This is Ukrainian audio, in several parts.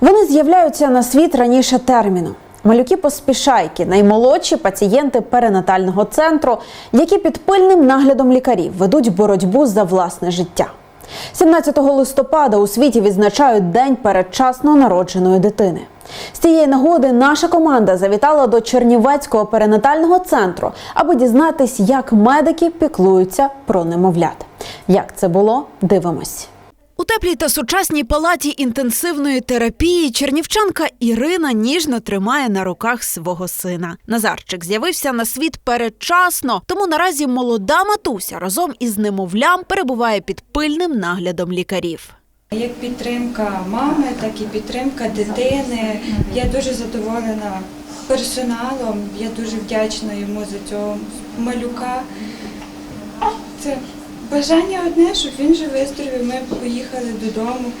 Вони з'являються на світ раніше терміну. Малюки поспішайки, наймолодші пацієнти перинатального центру, які під пильним наглядом лікарів ведуть боротьбу за власне життя. 17 листопада у світі відзначають День передчасно народженої дитини. З цієї нагоди наша команда завітала до Чернівецького перинатального центру, аби дізнатись, як медики піклуються про немовлят. Як це було, дивимось. У теплій та сучасній палаті інтенсивної терапії чернівчанка Ірина ніжно тримає на руках свого сина. Назарчик з'явився на світ передчасно, тому наразі молода матуся разом із немовлям перебуває під пильним наглядом лікарів. Як підтримка мами, так і підтримка дитини. Я дуже задоволена персоналом. Я дуже вдячна йому за цього малюка. Це бажання одне, щоб він же виздоровів. Ми поїхали додому.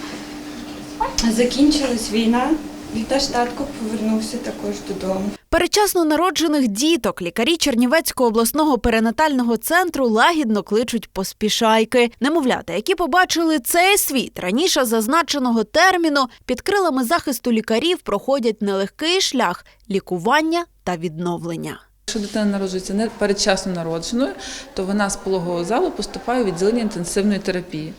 Закінчилась війна, і теж татко повернувся також додому. Передчасно народжених діток лікарі Чернівецького обласного перинатального центру лагідно кличуть поспішайки. Немовлята, які побачили цей світ раніше зазначеного терміну, під крилами захисту лікарів проходять нелегкий шлях лікування та відновлення. Якщо дитина народжується не передчасно народженою, то вона з пологового залу поступає у відділення інтенсивної терапії.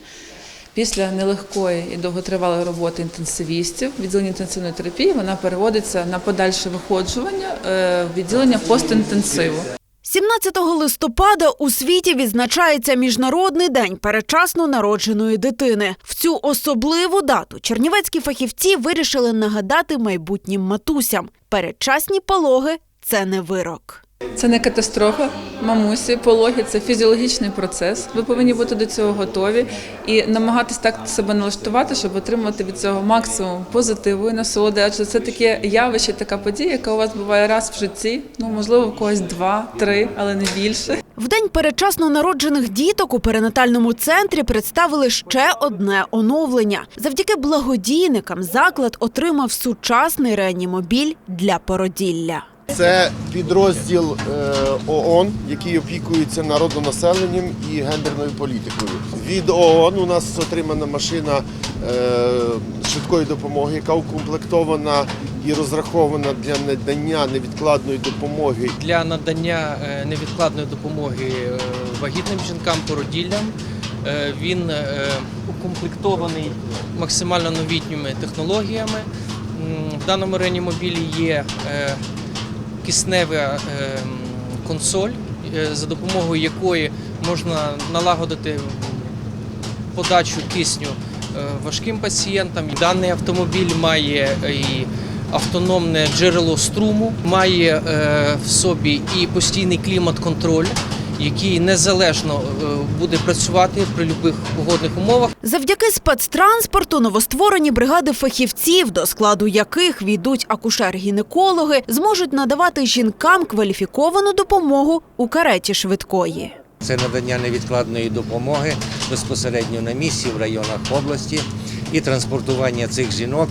Після нелегкої і довготривалої роботи інтенсивістів відділення інтенсивної терапії вона переводиться на подальше виходжування е, в відділення постінтенсиву. 17 листопада у світі відзначається Міжнародний день передчасно народженої дитини. В цю особливу дату чернівецькі фахівці вирішили нагадати майбутнім матусям: передчасні пологи це не вирок. Це не катастрофа, мамусі, пологи це фізіологічний процес. Ви повинні бути до цього готові і намагатись так себе налаштувати, щоб отримати від цього максимум позитиву і насолоди. Адже це таке явище, така подія, яка у вас буває раз в житті. Ну можливо, в когось два, три, але не більше. В день передчасно народжених діток у перинатальному центрі представили ще одне оновлення. Завдяки благодійникам заклад отримав сучасний реанімобіль для породілля. Це підрозділ е, ООН, який опікується народонаселенням і гендерною політикою. Від ООН у нас отримана машина е, швидкої допомоги, яка укомплектована і розрахована для надання невідкладної допомоги для надання е, невідкладної допомоги вагітним жінкам породіллям. Він укомплектований максимально новітніми технологіями. В даному реанімобілі є киснева е, консоль, е, за допомогою якої можна налагодити подачу кисню е, важким пацієнтам. Даний автомобіль має і автономне джерело струму, має в собі і постійний клімат-контроль, який незалежно е, буде працювати при будь-яких погодних умовах. Завдяки спецтранспорту новостворені бригади фахівців, до складу яких війдуть акушер-гінекологи, зможуть надавати жінкам кваліфіковану допомогу у кареті швидкої. Це надання невідкладної допомоги безпосередньо на місці в районах області і транспортування цих жінок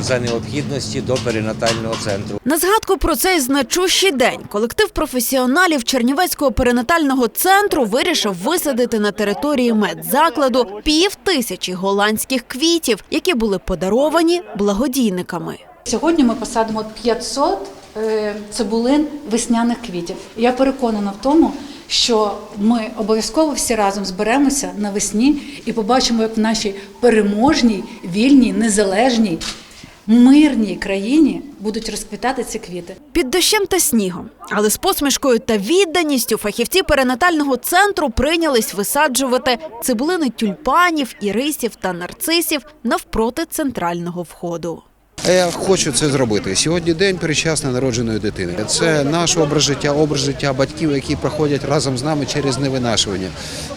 за необхідності до перинатального центру. На згадку про цей значущий день колектив професіоналів Чернівецького перинатального центру вирішив висадити на території медзакладу пів тисячі голландських квітів, які були подаровані благодійниками. Сьогодні ми посадимо 500 е, цибулин весняних квітів. Я переконана в тому, що ми обов'язково всі разом зберемося навесні і побачимо, як в нашій переможній, вільній, незалежній, мирній країні будуть розквітати ці квіти. Під дощем та снігом, але з посмішкою та відданістю фахівці перинатального центру прийнялись висаджувати цибулини тюльпанів, ірисів та нарцисів навпроти центрального входу. Я хочу це зробити. Сьогодні день передчасно народженої дитини. Це наш образ життя, образ життя батьків, які проходять разом з нами через невинашування.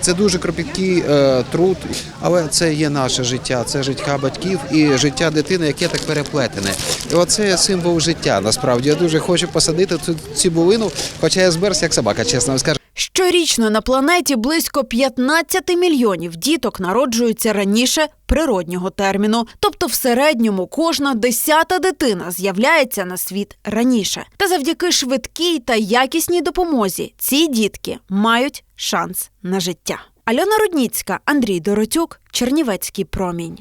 Це дуже кропіткий е, труд, але це є наше життя, це життя батьків і життя дитини, яке так переплетене. І оце символ життя. Насправді я дуже хочу посадити цю цибулину, хоча я зберся як собака, чесно скажу. Щорічно на планеті близько 15 мільйонів діток народжуються раніше природнього терміну. Тобто, в середньому кожна десята дитина з'являється на світ раніше. Та завдяки швидкій та якісній допомозі ці дітки мають шанс на життя. Альона Рудніцька, Андрій Доротюк, Чернівецький промінь.